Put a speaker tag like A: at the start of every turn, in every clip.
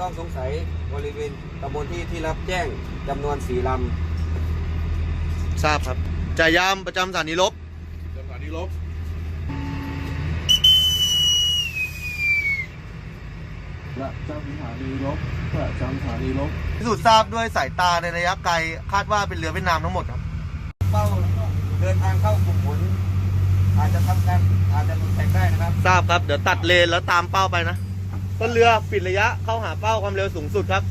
A: ต้องสงสัยบริเวณตำบลที่ที่รับแจ้งจำนวนสี่ล
B: ทราบครับจ่ายามประจำสถานีลบ
C: สถานีลบประจำสถานีลบประจำสถานีลบ
B: พิสูจน์ทราบด้วยสายตาในระยะไกลคาดว่าเป็นเรือเวียดนามทั้งหมดครับำ
A: เป้าเดินทางเข้ากลุ่มฝนอาจจะทำการอาจจะหลุดแตกได้นะครับ
B: ทราบครับเดี๋ยวตัดเลนแล้วตามเป้าไปนะ ต้นเรือปิดระยะเข้าหาเป้าความเร็วสูงสุดครับ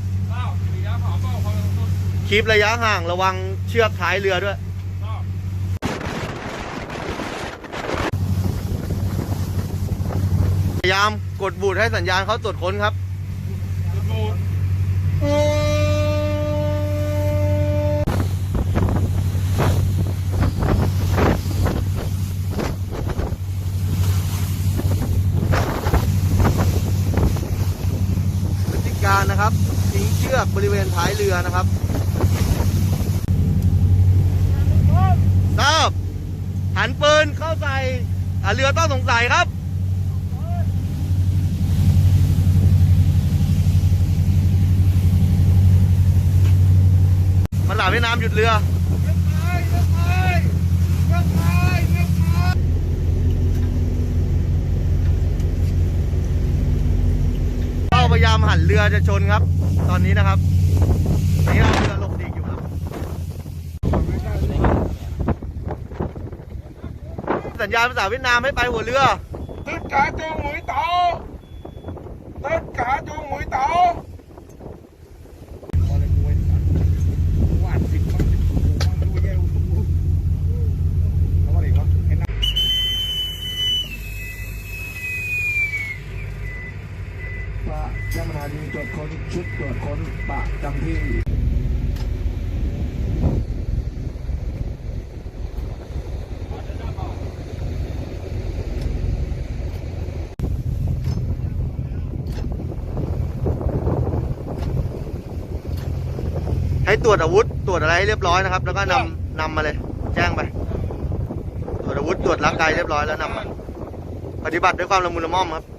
B: คีประยะห่างระวังเชือกท้ายเรือด้วยพยายามกดบูดให้สัญญาณเขาตรวจค้นครับ พฤติการนะครับทิ้งเชือกบริเวณท้ายเรือนะครับทราบหันปืนเข้าใส่เรือต้องสงสัยครับภาษาเวียดนามหยุดเรือ เป้ามหันเรือจะชนครับ ตอนนี้นะครับนี่เราเรือหลบดีกอยู่ครับ สัญญาณภาษาเวียดนามให้ไปหัวเรือ
C: tất cả cho mũi tàu tất cả cho mũi tàu ประจำสถานีตรวจค้นชุดตรวจค้นประจำที่
B: ให้ตรวจอาวุธตรวจอะไรให้เรียบร้อยนะครับ แล้วก็นำนำมาเลย แจ้งไป ตรวจอาวุธตรวจร่างกายเรียบร้อยแล้วนำมาปฏิบัติด้วยความละมุนละม่อมครับ